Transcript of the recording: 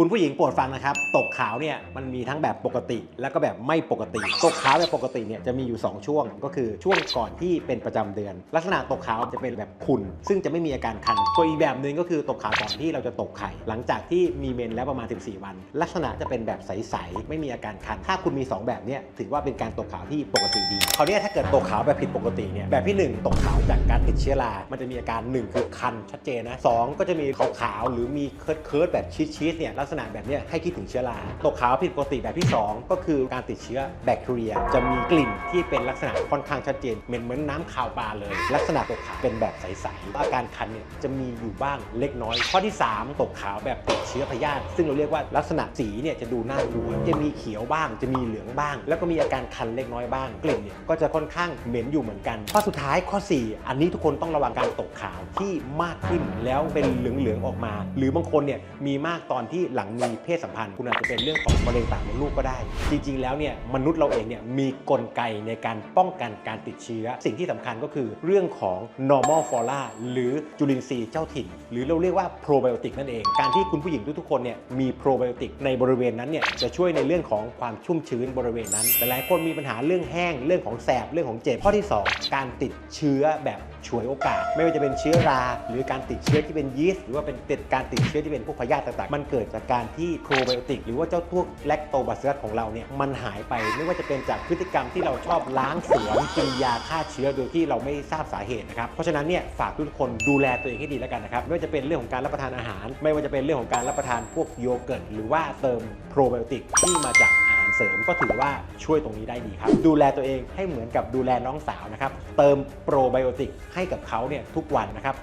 คุณผู้หญิงโปรดฟังนะครับ ตกขาวเนี่ยมันมีทั้งแบบปกติ แล้วก็แบบไม่ปกติ ตกขาวแบบปกติเนี่ยจะมีอยู่ 2 ช่วง ก็คือช่วงก่อนที่เป็นประจำเดือน ลักษณะตกขาวจะเป็นแบบขุ่นซึ่งจะไม่มีอาการคันตัวอีกแบบหนึ่งก็คือตกขาวก่อนที่เราจะตกไข่ หลังจากที่มีเมนแล้วประมาณ 14 วัน ลักษณะจะเป็นแบบใสๆไม่มีอาการคัน ถ้าคุณมี 2 แบบเนี้ยถือว่าเป็นการตกขาวที่ปกติดีคราวนี้ถ้าเกิดตกขาวแบบผิดปกติเนี่ยแบบที่ 1 ตกขาวจากการติดเชื้อรา มันจะมีอาการ1คือคันชัดเจนนะสองก็จะมีขาวๆหรือมีเคิร์ดเคิร์ดแบบชีสๆเนี่ยลักษณะแบบนี้ให้คิดถึงเชื้อราตกขาวผิดปกติแบบที่ 2 ก็คือการติดเชื้อแบคทีเรีย จะมีกลิ่นที่เป็นลักษณะค่อนข้างชัดเจนเหม็นเหมือนน้ำขาวปลาเลย ลักษณะตกขาวเป็นแบบใสๆอาการคันเนี่ยจะมีอยู่บ้างเล็กน้อย ข้อที่ 3 ตกขาวแบบติดเชื้อพยาธิซึ่งเราเรียกว่าลักษณะสีเนี่ยจะดูน่ากลัวจะมีเขียวบ้าง จะมีเหลืองบ้าง แล้วก็มีอาการคันเล็กน้อยบ้างกลิ่นเนี่ยก็จะค่อนข้างเหม็นอยู่เหมือนกัน ข้อสุดท้ายข้อ 4 อันนี้ทุกคนต้องระวังการตกขาวที่มากขึ้นแล้วเป็นเหลืองๆออกมา หรือบางคนเนี่ยมีมากตอนที่หลังมีเพศสัมพันธ์ คุณอาจจะเป็นเรื่องของมะเร็งปากมดลูกก็ได้ จริง ๆ แล้วเนี่ยมนุษย์เราเองเนี่ยมีกลไกในการป้องกันการติดเชื้อ สิ่งที่สำคัญก็คือเรื่องของ normal flora หรือจุลินทรีย์เจ้าถิ่น หรือเราเรียกว่า probiotic นั่นเอง การที่คุณผู้หญิงทุกๆคนเนี่ยมี probiotic ในบริเวณนั้นเนี่ยจะช่วยในเรื่องของความชุ่มชื้นบริเวณนั้น แต่หลายคนมีปัญหาเรื่องแห้ง เรื่องของแสบ เรื่องของเจ็บ ข้อที่ 2 การติดเชื้อแบบ ฉวยโอกาส ไม่ว่าจะเป็นเชื้อรา หรือการติดเชื้อที่เป็นยีสต์หรือว่าเป็นติดการติดเชื้อที่เป็นพวกพยาธิต่างๆ มันเกิดจากการที่โปรไบโอติก หรือว่าเจ้าพวกแลคโตบาซิลัสของเราเนี่ยมันหายไปไม่ว่าจะเป็นจากพฤติกรรมที่เราชอบล้างสวนกินยาฆ่าเชื้อโดยที่เราไม่ทราบสาเหตุนะครับเพราะฉะนั้นเนี่ยฝากทุกคนดูแลตัวเองให้ดีแล้วกันนะครับไม่ว่าจะเป็นเรื่องของการรับประทานอาหาร ไม่ว่าจะเป็นเรื่องของการรับประทานพวกโยเกิร์ตหรือว่าเติมโปรไบโอติกที่มาจาก เสริมก็ถือว่าช่วยตรงนี้ได้ดีครับ ดูแลตัวเองให้เหมือนกับดูแลน้องสาวนะครับ เติมโปรไบโอติกให้กับเขาเนี่ยทุกวันนะครับ